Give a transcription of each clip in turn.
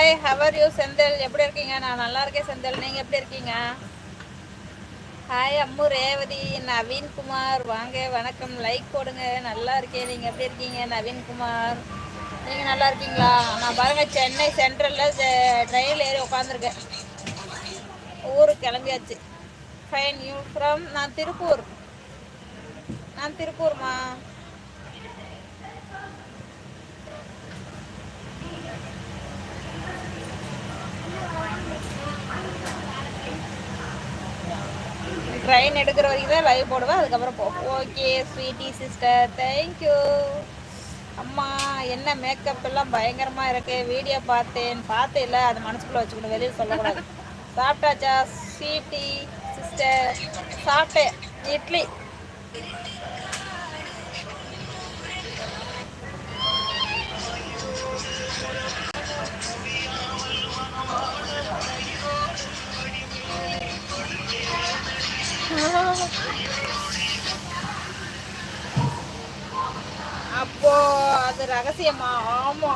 Hi how are you Senthil எப்படி இருக்கீங்க? நான் நல்லா இருக்கேன் செந்தில் நீங்கள் எப்படி இருக்கீங்க? ஹாய் அம்மு ரேவதி நவீன்குமார் வாங்க வணக்கம். லைக் போடுங்க. நல்லா இருக்கேன். நீங்கள் எப்படி இருக்கீங்க நவீன்குமார் நீங்கள் நல்லா இருக்கீங்களா? நான் பாருங்கள் சென்னை சென்ட்ரலில் ட்ரெயினில் ஏறி உட்காந்துருக்கேன் ஊருக்கு கிளம்பியாச்சு. ஃபைன் யூ ஃப்ரம் நான் திருப்பூர். நான் திருப்பூர்மா? ட்ரெயின் எடுக்கிற வரைக்கும் தான் லைவ் போடுவேன். அதுக்கப்புறம் போ. ஓகே ஸ்வீட்டி சிஸ்டர் தேங்க்யூ அம்மா என்ன மேக்கப் எல்லாம் பயங்கரமாக இருக்கு. வீடியோ பார்த்தேன். பார்த்தே இல்லை அது மனசுக்குள்ளே வச்சுக்கணும். வெளியில் சொல்லக்கூடாது. சாப்பிட்டாச்சா ஸ்வீட்டி சிஸ்டர் சாப்பிட்டேன். இட்லி. அப்போ அது ரகசியமா? ஆமா.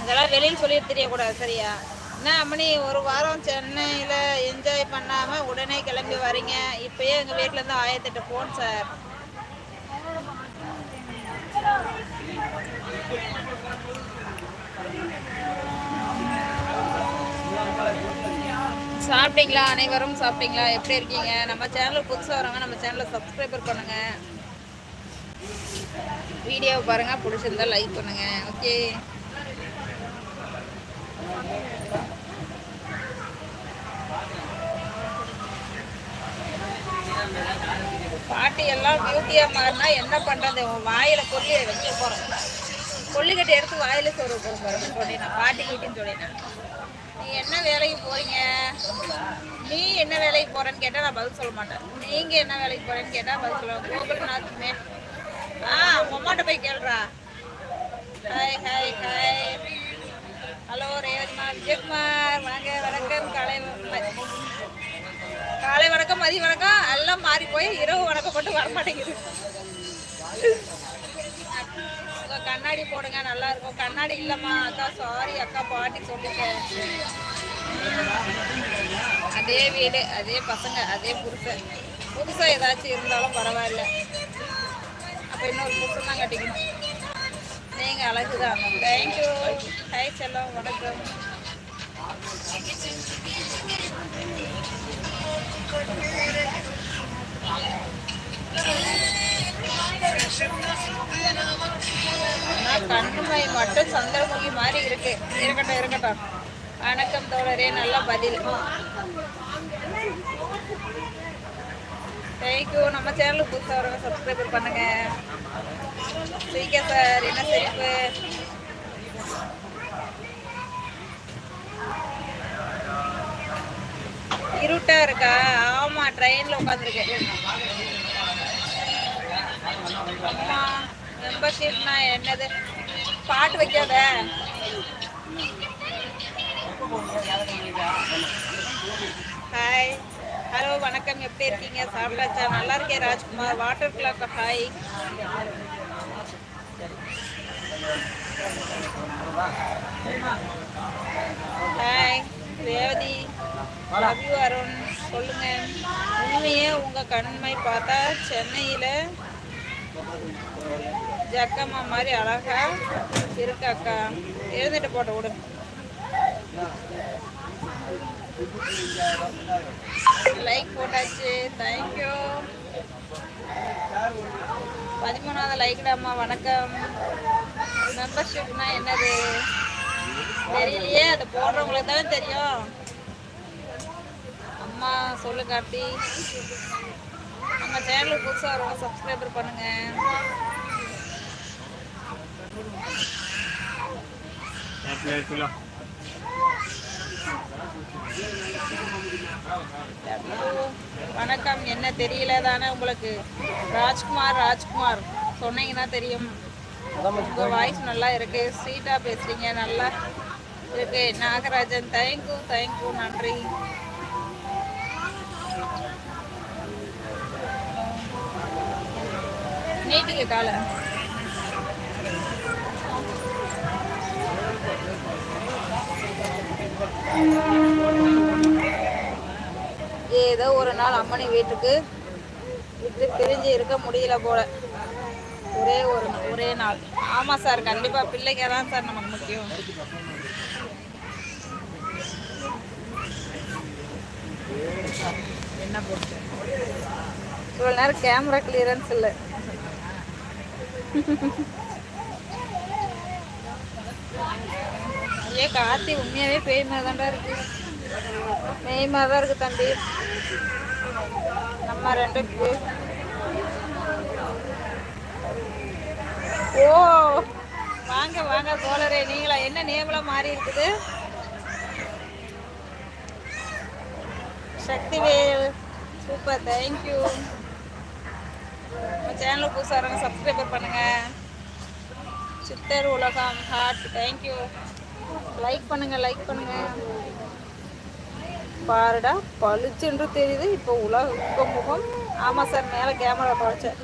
அதெல்லாம் வெளியில் சொல்லி தெரியக்கூடாது சரியா? என்ன அம்மனி ஒரு வாரம் சென்னையில் என்ஜாய் பண்ணாமல் உடனே கிளம்பி வரீங்க. இப்போயே எங்கள் வீட்டிலேருந்து ஆயிரத்தெட்டு ஃபோன் சார் சாப்பிட்டீங்களா? அனைவரும் சாப்பிட்டீங்களா? எப்படி இருக்கீங்க? நம்ம சேனல் புதுசாக வரவங்க நம்ம சேனலை சப்ஸ்கிரைபர் பண்ணுங்க. வீடியோ பாருங்க. பிடிச்சிருந்தா லைக் பண்ணுங்க. ஓகே பாட்டி எல்லாம் பியூட்டியா மாறினா என்ன பண்றது? உன் வாயில கொல்லி வச்சு போறேன். கொல்லிக்கட்டை எடுத்து வாயில சோறு போறேன் சொல்லினேன் பாட்டி கிட்டின்னு சொல்லினேன் நீ என்ன வேலைக்கு போறீங்க? நீ என்ன வேலைக்கு போறேன்னு கேட்டா நான் பதில் சொல்ல மாட்டேன். நீங்க என்ன வேலைக்கு போறேன்னு கேட்டா பதில் சொல்லுவேன் கோகுல்நாத் மே ஆ உமாட்ட போய் கேள்றா ஹாய் ஹாய் ஹாய் ஹலோ ரேவதிமார் விஜயகுமார் வாங்க வணக்கம். காலை காலை வணக்கம் மதிய வணக்கம். எல்லாம் மாறி போய் இரவு வணக்கம் மட்டும் வர மாட்டேங்குது கண்ணாடி போடுங்க நல்லா இருக்கும் கண்ணாடி இல்லம்மா அக்கா சாரி அக்கா பாட்டி சொல்லிட்டேன். அதே வீடு அதே பசங்க அதே புருஷன் புதுசா ஏதாச்சும் இருந்தாலும் பரவாயில்ல. அப்ப இன்னொரு புருஷன் தான் கட்டிக்கணும். நீங்க அழகுதான். தேங்க்யூ ஹை செல்லம் வணக்கம். கண்ணுமை மட்டும் சந்திரமுகி மாதிரி இருக்கு. இருக்கட்டும் இருக்கட்டும். வணக்கம் தோழரே நல்ல பதில். தேங்க்யூ நம்ம சேனலுக்கு புதுசாக வரவங்க சப்ஸ்கிரைபர் பண்ணுங்க. சீக்கிரம் சார் என்ன சிரிப்பு இருட்டா இருக்கா? ஆமா ட்ரெயின்ல உட்காந்துருக்கேன் மெம்பர்ஷிப்னா என்னது? பாட்டு வைக்காத. ஹாய் ஹலோ வணக்கம். எப்படி இருக்கீங்க? சாப்பிட்டாச்சா? நல்லா இருக்கேன் Rajkumar. Water clock hi hi Revathi. Ravi Arun. சொல்லுங்க. உண்மையே உங்க கண்மை பார்த்தா சென்னையில ஜக்கம்மா மாதிரி அழகா இருக்கு அக்கா. எழுந்துட்டு போட்ட விடு. லைக் போட்டாச்சு. தேங்க்யூ பதிமூணாவது லைக்டாம்மா வணக்கம். மெம்பர்ஷிப்னா என்னது? தெரியலையே அது போடுறவங்களுக்கு தான் தெரியும். அம்மா சொல்லு காப்பி நம்ம சேனலுக்கு புதுசாக வரும் சப்ஸ்கிரைபர் பண்ணுங்க வணக்கம். என்ன தெரியல தானே உங்களுக்கு? ராஜ்குமார் ராஜ்குமார். சொன்னீங்கன்னா தெரியும். உங்கள் வாய்ஸ் நல்லா இருக்கு. ஸ்வீட்டாக பேசுறீங்க. நல்லா இருக்கு. நாகராஜன் தேங்க்யூ தேங்க்யூ நன்றி. நீட்டுக்கு காலை ஏதோ ஒரு நாள் அம்மனி வீட்டுக்கு விட்டு பிரிஞ்சு இருக்க முடியல போல. ஒரே ஒரு ஒரே நாள். ஆமாம் சார் கண்டிப்பாக பிள்ளைங்க தான் சார் நமக்கு முக்கியம். என்ன போட்டு? இவ்வளோ நேரம் கேமரா கிளியரன்ஸ் இல்லை. ஏ கார்த்தி உண்மையாவே பேய் மாதிரி தான்டா இருக்கு. பேய் மாதிரி தான் இருக்கு தம்பி. நம்ம ரெண்டு ஓ வாங்க வாங்க தோழரே நீங்களா? என்ன நேம்லாம் மாறி இருக்குது? சக்திவேல் சூப்பர் தேங்க்யூ நம்ம சேனலுக்கு புதுசாக சப்ஸ்கிரைபர் பண்ணுங்க. சித்தர் உலகம் ஹார்ட் தேங்க்யூ லைக் பண்ணுங்க லைக் பண்ணுங்க. பாருடா பளிச்சென்று தெரியுது. இப்போ உலக முகம். ஆமாம் சார் மேலே கேமரா தொலைச்சேன்.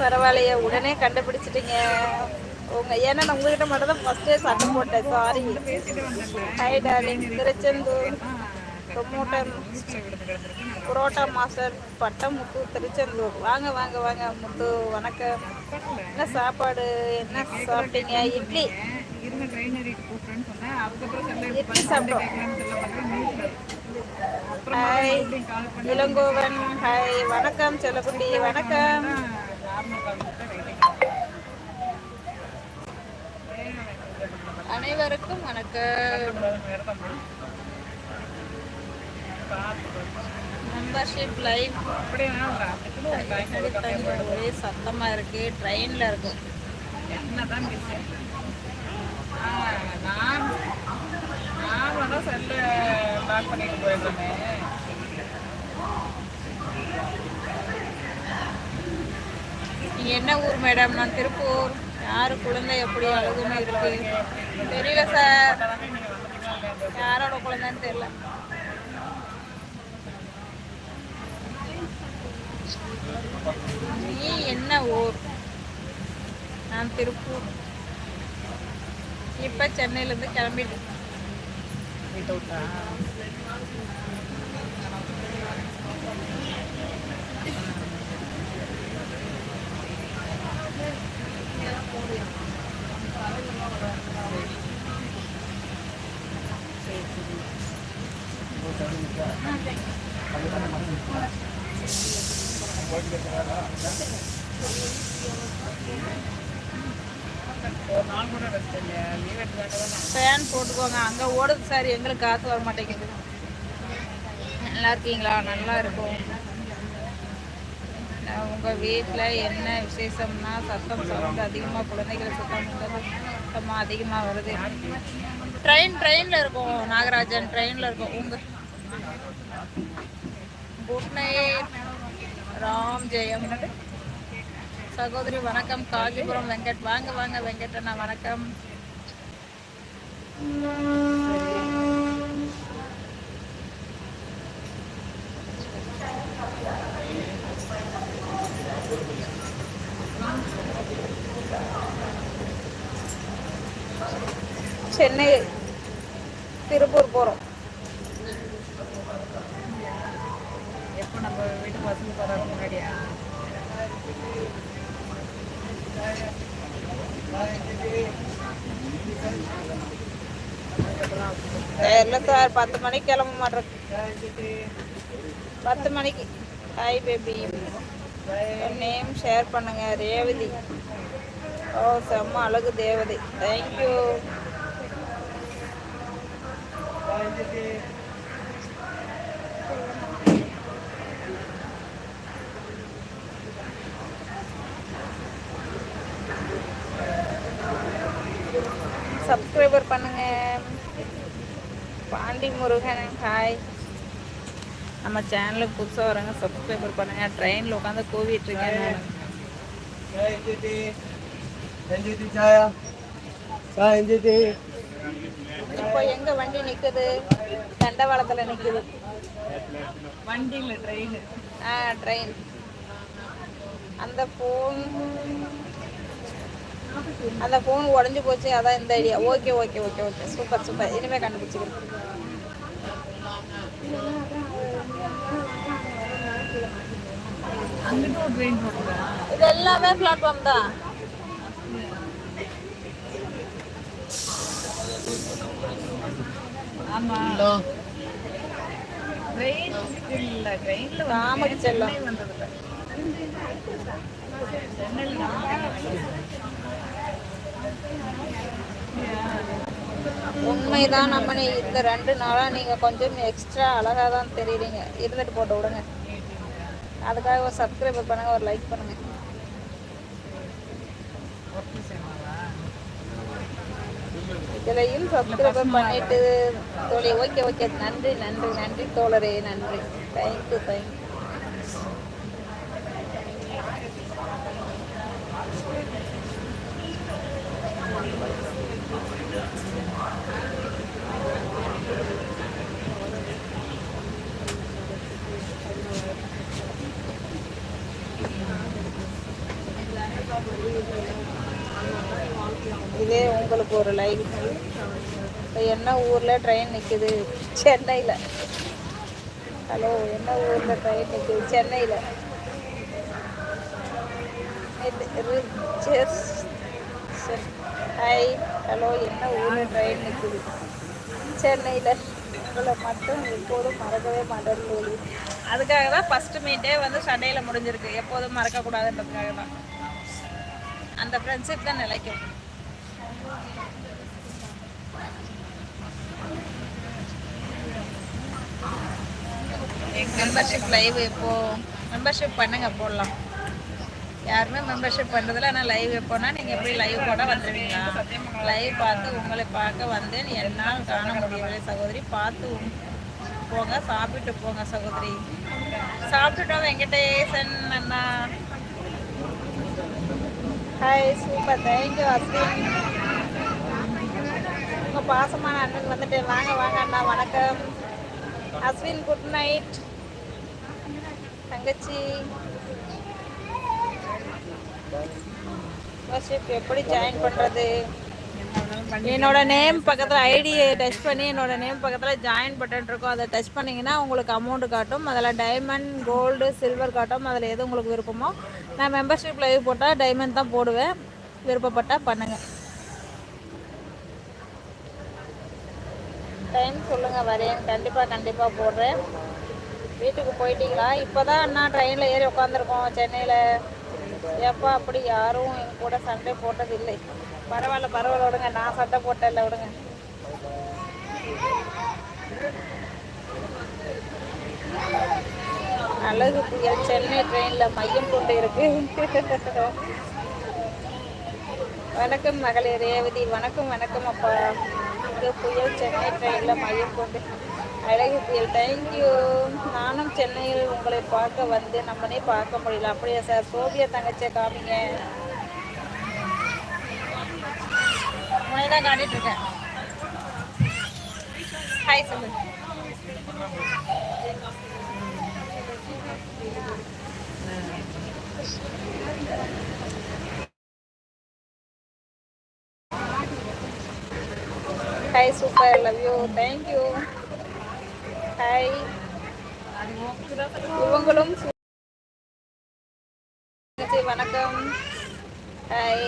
பரவாயில்லையே உடனே கண்டுபிடிச்சிட்டீங்க. உங்க ஏன்னா நான் உங்ககிட்ட மட்டும் தான் ஃபர்ஸ்டே சண்டை போட்டேன். Sorry hi darling Tiruchendur. Promoter parotta master. பட்டம் முத்து திருச்செந்தூர். வாங்க வாங்க வாங்க முத்து வணக்கம். என்ன சாப்பாடு? என்ன சாப்பிட்டீங்க? இட்லி. இட்லி சாப்பிட்டோம் ஹாய் இளங்கோவன். ஹாய் வணக்கம் செல்லக்குட்டி வணக்கம். அனைவருக்கும் வணக்கம். மெம்பர்ஷிப் லைவ் ஒரே சத்தமா இருக்கு. ட்ரெயின்ல இருக்கும். என்னதான் நான் நான் வந்து செல்ல லாக் பண்ணிட்டு போயிருந்தேன் என்ன ஊர் மேடம் நான் திருப்பூர். யாரு குழந்தை எப்படி அழகுமே இருக்கு? தெரியல சார் யாரோட குழந்தைன்னு தெரியல. நீ என்ன ஊர்? நான் திருப்பூர். இப்ப சென்னையில இருந்து கிளம்பிட்டு வீட்டை விட்டா ஒரு நாள் கூட ரெஸ்ட் இல்லையா லீவ் எடுத்தாங்க ஃபேன் போட்டுக்கோங்க. அங்கே ஓடுது சார். எங்களுக்கு காற்று வர மாட்டேங்குது. நல்லா இருக்கீங்களா? நல்லா இருக்கும். உங்கள் வீட்டில் என்ன விசேஷம்னா சத்தம் சவுண்ட் அதிகமாக குழந்தைகளை சுத்தம் சத்தமாக அதிகமாக வருது. ட்ரெயின் ட்ரெயினில் இருக்கும். நாகராஜன் ட்ரெயினில் இருக்கும். உங்கள் குட் நைட் ராம் ஜெயம். சகோதரி வணக்கம். காஞ்சிபுரம் வெங்கட். வாங்க வாங்க வெங்கட் அண்ணா வணக்கம். சென்னை திருப்பூர் போகிறோம் எப்போ நம்ம வீட்டு பசங்க போகிறதுக்கு முன்னாடியா? இல்லை சார் பத்து மணிக்கு கிளம்ப மாட்டேன். பத்து மணிக்கு. ஹாய் பேபி நேம் ஷேர் பண்ணுங்க ரேவதி. ஓ செம்ம அழகு தேவதை. தேங்க்யூ சப்ஸ்கிரைபர் பண்ணுங்க. பாண்டி முருகன் ஹாய் நம்ம சேனலுக்கு புதுசாக வரவங்க சப்ஸ்கிரைபர் பண்ணுங்க. ட்ரெயினில் உட்காந்து கூவிட்டு இருக்கேன் இப்போ எங்க வண்டி நிற்குது தண்டவாளத்தில் நிற்குது வண்டியில் ட்ரெயின் ஆ ட்ரெயின் அந்த ஃபோன் அந்த ஃபோன் உடஞ்சி போச்சு அதான் இந்த idea okay okay okay okay super super இனிமேல் கண்டுபிடிச்சிக்கிறேன் இது எல்லாமே பிளாட்ஃபார்ம் தான். ராமடி செல்லம். உண்மைதான் அம்மனி. இந்த ரெண்டு நாளாக நீங்கள் கொஞ்சம் எக்ஸ்ட்ரா அழகாக தான் தெரியுறீங்க. இருந்துட்டு போட்டு விடுங்க. அதுக்காக ஒரு சப்ஸ்கிரைபர் பண்ணுங்கள் ஒரு லைக் பண்ணுங்கள் இதுலையும் சப்ஸ்கிரைபர் பண்ணிட்டு தோழி ஓகே ஓகே நன்றி நன்றி நன்றி தோழரே நன்றி. தேங்க்யூ தேங்க்யூ இதே உங்களுக்கு ஒரு லைன் இப்போ என்ன ஊரில் ட்ரெயின் நிற்குது சென்னையில். ஹலோ என்ன ஊரில் ட்ரெயின் நிற்குது சென்னையில். ஹாய் ஹலோ என்ன ஊரில் ட்ரெயின் நிற்குது சென்னையில். உங்களை மட்டும் எப்போதும் மறக்கவே மாட்டேன் அதுக்காக தான் ஃபஸ்ட்டு மீட்டே வந்து சண்டையில் முடிஞ்சிருக்கு. எப்போதும் மறக்கக்கூடாதுன்றதுக்காக தான் அந்த ஃப்ரெண்ட்ஷிப் தான் நிலைக்கும். மெம்பர்ஷிப் லைவ் எப்போ மெம்பர்ஷிப் பண்ணுங்க போடலாம். யாருமே மெம்பர்ஷிப் பண்ணுறதில்ல ஆனால் லைவ் எப்போனா நீங்கள் எப்படி லைவ் போட வந்துடுவீங்களா லைவ் பார்த்து உங்களை பார்க்க வந்தேன் என்னால் காண முடியவில்லை சகோதரி. பார்த்து போங்க சாப்பிட்டு போங்க சகோதரி. சாப்பிட்டுட்டோம் வெங்கடேசன் அண்ணா. Hi super. Thank you Ashwin. உங்கள் பாசமான அண்ணன் வந்துட்டு வாங்க வாங்க அண்ணா வணக்கம். அஸ்வின் குட் நைட் தங்கச்சி. மெம்பர்ஷிப் எப்படி ஜாயின் பண்ணுறது என்னோட நேம் பக்கத்தில் ஐடியை டச் பண்ணி என்னோட நேம் பக்கத்தில் ஜாயின் பட்டன் இருக்கும். அதை டச் பண்ணிங்கன்னா உங்களுக்கு அமௌண்ட் காட்டும். அதில் டைமண்ட் கோல்டு சில்வர் காட்டும். அதில் எது உங்களுக்கு விருப்பமோ நான் மெம்பர்ஷிப் லைவ் போட்டால் டைமண்ட் தான் போடுவேன். விருப்பப்பட்டால் பண்ணுங்கள் டைம் சொல்லுங்கள் வரேன். கண்டிப்பாக கண்டிப்பாக போடுறேன். வீட்டுக்கு போயிட்டீங்களா? இப்போ தான் நான் ட்ரெயினில் ஏறி உட்காந்துருக்கோம் சென்னையில். எப்போ அப்படி யாரும் என் கூட சண்டை போட்டது இல்லை பரவாயில்ல பரவாயில்ல விடுங்க. நான் சண்டை போட்டேன்ல விடுங்க. அழகு புயல். சென்னை ட்ரெயினில் மையம் கொண்டு இருக்கு. வணக்கம் மகளிர் ரேவதி. வணக்கம் வணக்கம் அப்பா. இங்கே புயல் சென்னை ட்ரெயினில் மையம் கொண்டு அழகு புயல். தேங்க்யூ நானும் சென்னையில் உங்களை பார்க்க வந்து நம்மனே பார்க்க முடியல. அப்படியா சார் சோபியா தங்கச்சியை காமிங்க. தான் காட்டிட்டு இருக்கேன். ஹாய் சொல்லு hi super love you thank you hi இவங்களும் வணக்கம். ஹாய்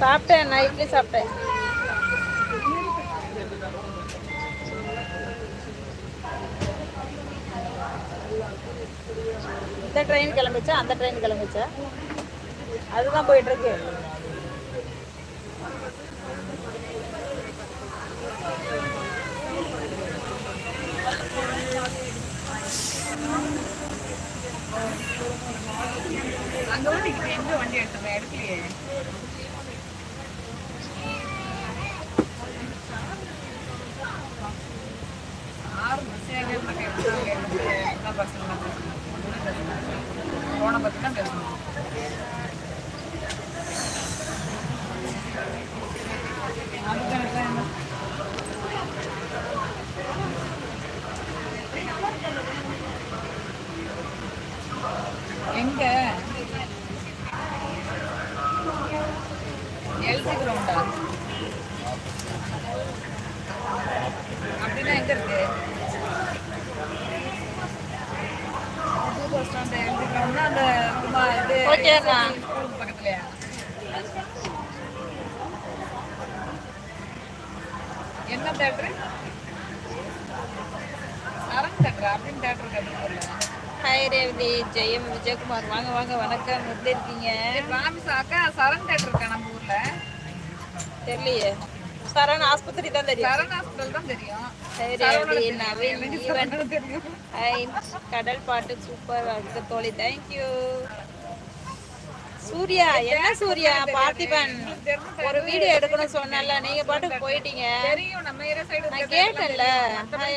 சாப்பிட்டேன் நான் இட்லி சாப்பிட்டேன். இந்த ட்ரெயின் கிளம்பிச்சா அந்த ட்ரெயின் கிளம்பிச்சா? அதுதான் போயிட்டு இருக்கு அங்க ஓட்டிக்கிட்டு வண்டி எடுத்துருவேன் எடுக்கலையே? ஆறு பஸ்ஸாகவே என்ன பஸ்ஸில் போன பற்றி தான் பேசணும் அதுக்கு தான் என்ன எங்க எல்சி கிரவுண்டா அப்படின்னா எங்க இருக்கு புது பஸ் ஸ்டாண்ட் எல்சி கிரவுண்ட்னா அந்த குமா இது ஓகேண்ணா. ஸ்கூலுக்கு பக்கத்துலயா என்ன தேட்டரு? சரண் தேட்டரா? அப்படின்னு அப்படின்னு தெரியல ஹாய் ரேவதி. ஜெயம் விஜயகுமார். வாங்க வாங்க. வணக்கம். எப்படி இருக்கீங்க? ராமிஸ் அக்கா சரண் தேட்டர் இருக்கா நம்ம ஊர்ல? தெரியலையே. சரண் ஆஸ்பத்திரி தான் தெரியும். சரண் ஹாஸ்பிட்டல் தான் தெரியும். தெரியும். நவீன் ஈவன் கடல் பாட்டு சூப்பர் தோழி. தேங்க்யூ சூர்யா என்ன சூர்யா? பார்த்திபன் ஒரு வீடியோ எடுக்கணும் சொன்னல நீங்க பாட்டுக்கு போயிட்டீங்க. நான் கேட்டேன்ல. ஹாய்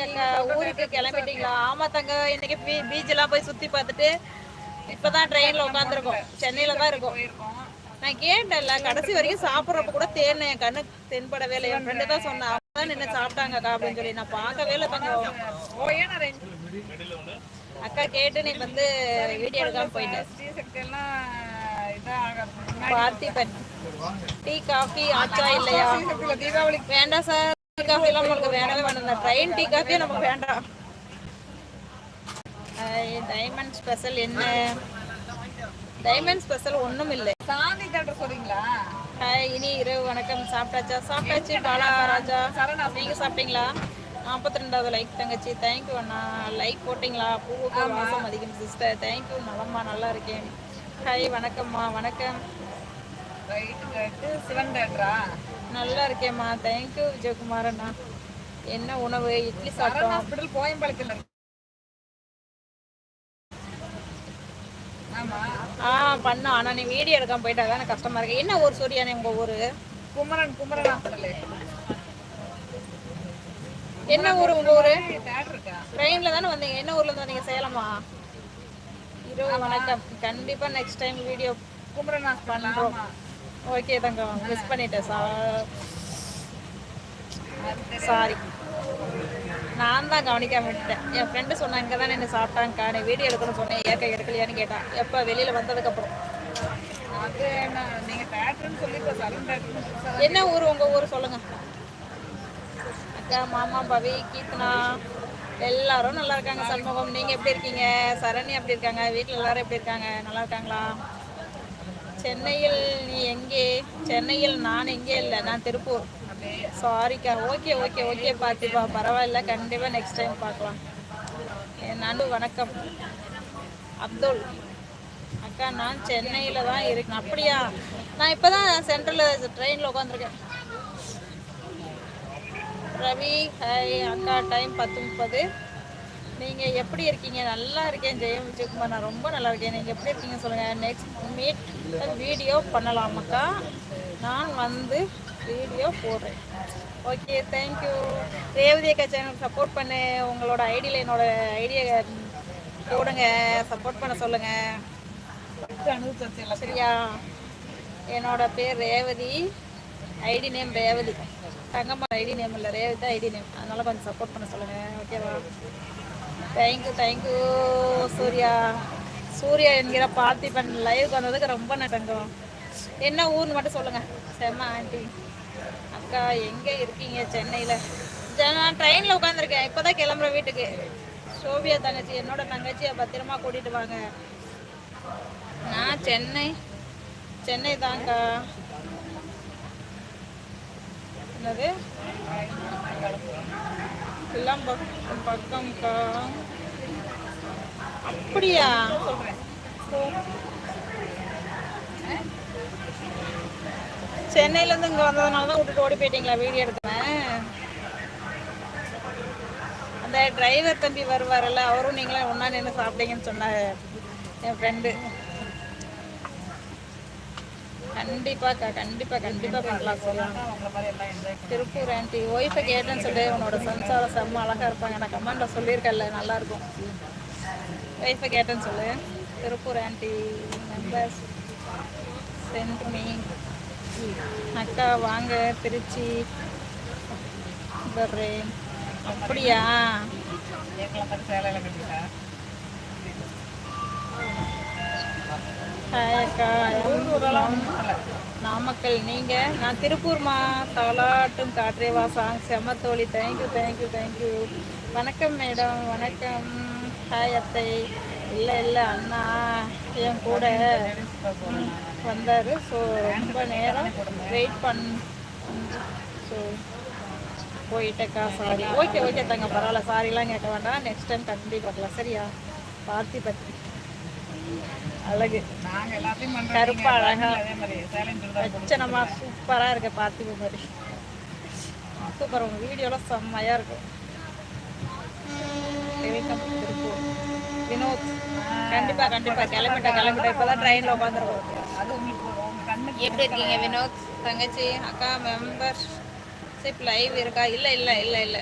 ஊருக்கு கிளம்பிட்டீங்களா? ஆமா தங்க இன்னைக்கு பீச் எல்லாம் போய் சுத்தி பார்த்துட்டு இப்பதான் ட்ரெயின்ல உட்காந்துருக்கோம் சென்னையில தான் இருக்கோம். நான் கேட்டேன்ல கடைசி வரைக்கும் சாப்பிட்றப்ப கூட தேடினேன். என் கண்ணு தென்படவே இல்லை. என் ஃப்ரெண்டு தான் சொன்னா அவங்க தான் நின்று சாப்பிட்டாங்கக்கா அப்படின்னு சொல்லி. நான் பார்க்கவே இல்லை தங்க. அக்கா கேட்டு நீ வந்து வீடியோ எடுக்காம போயிட்டேன் டீ காஃபி ஆச்சா இல்லையா? தீபாவளிக்கு வேண்டாம் சார் டீ காஃபி எல்லாம் உங்களுக்கு வேணவே வேண்டாம். ட்ரெயின் டீ காஃபியே நமக்கு வேண்டாம். டைமண்ட் ஸ்பெஷல் என்ன? டைமண்ட் ஸ்பெஷல் ஒன்றும் இல்லை. சாந்தி தேட்டர் சொல்றீங்களா ஹாய் இனி இரவு வணக்கம். சாப்பிட்டாச்சா? சாப்பிட்டாச்சு பாலா ராஜா. சரணா நீங்க சாப்பிட்டீங்களா? நாற்பத்தி ரெண்டாவது லைக் தங்கச்சி தேங்க்யூ அண்ணா. லைக் போட்டிங்களா? பூவுக்கு வாசம் அதிகம் சிஸ்டர் தேங்க்யூ நலம்மா நல்லா இருக்கேன். ஹாய் வணக்கம்மா. வணக்கம். சிவன் தேட்டரா நல்லா இருக்கேம்மா. தேங்க்யூ விஜயகுமார் அண்ணா என்ன உணவு? இட்லி சாப்பிட்டோம். ஹாஸ்பிட்டல் கோயம்பாளையத்துல ஆமா. ஆ பண்ணோம் ஆனால் நீ வீடியோ எடுக்காம போயிட்டா தானே கஷ்டமா இருக்கு. என்ன ஊர் சூர்யானே உங்க ஊரு? குமரன் குமரன் ஹாஸ்பிட்டல் என்ன ஊர் உங்க ஊரு? ட்ரெயின்ல தானே வந்தீங்க. என்ன ஊர்ல இருந்து வந்தீங்க? சேலமா? இரவு வணக்கம். கண்டிப்பா நெக்ஸ்ட் டைம் வீடியோ ஹாஸ்பிட்டல் பண்றோம். ஓகே தங்கம் மிஸ் பண்ணிட்டேன் சா அது தெரியும். சாரி நான் தான் கவனிக்காம விட்டுட்டேன். என் ஃப்ரெண்டு சொன்னா இங்கே தான் நின்று சாப்பிட்டாங்கக்கா. நீ வீடியோ எடுக்கணும்னு சொன்னேன் ஏக்க எடுக்கலையான்னு கேட்டான். எப்போ வெளியில் வந்ததுக்கப்புறம். என்ன என்ன ஊர் உங்கள் ஊர் சொல்லுங்க. அக்கா மாமா பவி கீர்த்தனா. எல்லாரும் நல்லா இருக்காங்க சண்முகம். நீங்கள் எப்படி இருக்கீங்க? சரணி எப்படி இருக்காங்க? வீட்டில் எல்லாரும் எப்படி இருக்காங்க? நல்லா இருக்காங்களா? சென்னையில் நீ எங்கே? சென்னையில் நான் எங்கே இல்லை. நான் திருப்பூர். சாரிக்கா ஓகே ஓகே ஓகே பார்த்துப்பா பரவாயில்ல. கண்டிப்பாக நெக்ஸ்ட் டைம் பார்க்கலாம். என் நண்டு வணக்கம். அப்துல். அக்கா நான் சென்னையில் தான் இருக்கேன். அப்படியா? நான் இப்போ தான் சென்ட்ரலில் ட்ரெயினில் உட்காந்துருக்கேன் ரவி ஹாய் அக்கா டைம் பத்து முப்பது நீங்கள் எப்படி இருக்கீங்க? நல்லா இருக்கேன் ஜெயம் விஜயகுமார். நான் ரொம்ப நல்லா இருக்கேன். நீங்கள் எப்படி இருக்கீங்க சொல்லுங்கள் நெக்ஸ்ட் மீட் வீடியோ பண்ணலாமாக்கா நான் வந்து வீடியோ போடுறேன். ஓகே தேங்க்யூ ரேவதி அக்கா சேனல் சப்போர்ட் பண்ணு. உங்களோட ஐடியில் என்னோட ஐடியை போடுங்க. சப்போர்ட் பண்ண சொல்லுங்கள் சரியா? என்னோட பேர் Revathi. ID name Revathi. Thangamma ID name இல்லை. ரேவதி தான் ஐடி நேம் அதனால கொஞ்சம் சப்போர்ட் பண்ண சொல்லுங்கள் ஓகேவா தேங்க்யூ தேங்க்யூ சூர்யா. சூர்யா என்கிற பார்த்திபன் லைவுக்கு வந்ததுக்கு ரொம்ப நட்டங்கம் என்ன ஊர்னு மட்டும் சொல்லுங்கள் செம்ம ஆண்டி அக்கா எங்கே இருக்கீங்க சென்னையில்? நான் ட்ரெயினில் உட்காந்துருக்கேன் இப்போ தான் கிளம்புறேன் வீட்டுக்கு. சோபியா தங்கச்சி என்னோட தங்கச்சியை பத்திரமா கூட்டிகிட்டு வாங்க. நான் சென்னை சென்னை தான்க்கா. என்னது பக்கம் பக்கம்க்கா. அப்படியா? சென்னையிலேருந்து இங்கே வந்ததுனால தான் விட்டுட்டு ஓடி போயிட்டீங்களா வீடியோ எடுத்தேன் அந்த டிரைவர் தம்பி வருவார்ல அவரும் நீங்களும் ஒன்றா நின்று சாப்பிட்டீங்கன்னு சொன்னார் என் ஃப்ரெண்டு கண்டிப்பாக்கா கண்டிப்பாக கண்டிப்பாக பண்ணலாம் சொல்லலாம் திருப்பூர் ஆண்டி ஒய்ஃபை கேட்டேன்னு சொல்லி உன்னோட சம்சாரம் செம்ம அழகா இருப்பாங்க. நான் கமெண்ட்ல சொல்லியிருக்கேன்ல நல்லாயிருக்கும் ஒய்ஃபை கேட்டேன்னு சொல்லு. Tiruppur aunty members send me அக்கா வாங்க திருச்சி. வர்றேன். அப்படியா? எங்களை கட்டிட்டா நாமக்கல். நீங்க நான் திருப்பூர்மா தாலாட்டும் காற்றேவா song செமத்தோழி thank you thank you thank you வணக்கம் மேடம் வணக்கம். ஹாய் அத்தை. இல்லை இல்லை அண்ணா. என் கூட வந்தார். ஸோ ரொம்ப நேரம் வெயிட் பண் ஸோ போயிட்டேக்கா சாரி ஓகே ஓகே தாங்க பரவாயில்ல. சாரிலாம் கேட்க வேண்டாம். நெக்ஸ்ட் டைம் கண்டிப்பாக பார்க்கலாம் சரியா? பார்த்தி பத்தி அழகு. நாங்க எல்லாத்தையும் கருப்பா அழகா அதே மாதிரி சேலையும் சுடிதார் லட்சணமா சூப்பரா இருக்கு பார்த்திப மாதிரி. சூப்பர் உங்க வீடியோலாம் செம்மையா இருக்கும் வெல்கம் திருப்பூர். வினோத். கண்டிப்பா கண்டிப்பா. கிளம்பிட்டேன் கிளம்பிட்டேன் இப்பதான் ட்ரெயின்ல உட்காந்துருக்கோம். எப்படி இருக்கீங்க வினோத்? தங்கச்சி அக்கா மெம்பர்ஷிப் லைவ் இருக்கா? இல்ல இல்ல இல்ல இல்ல.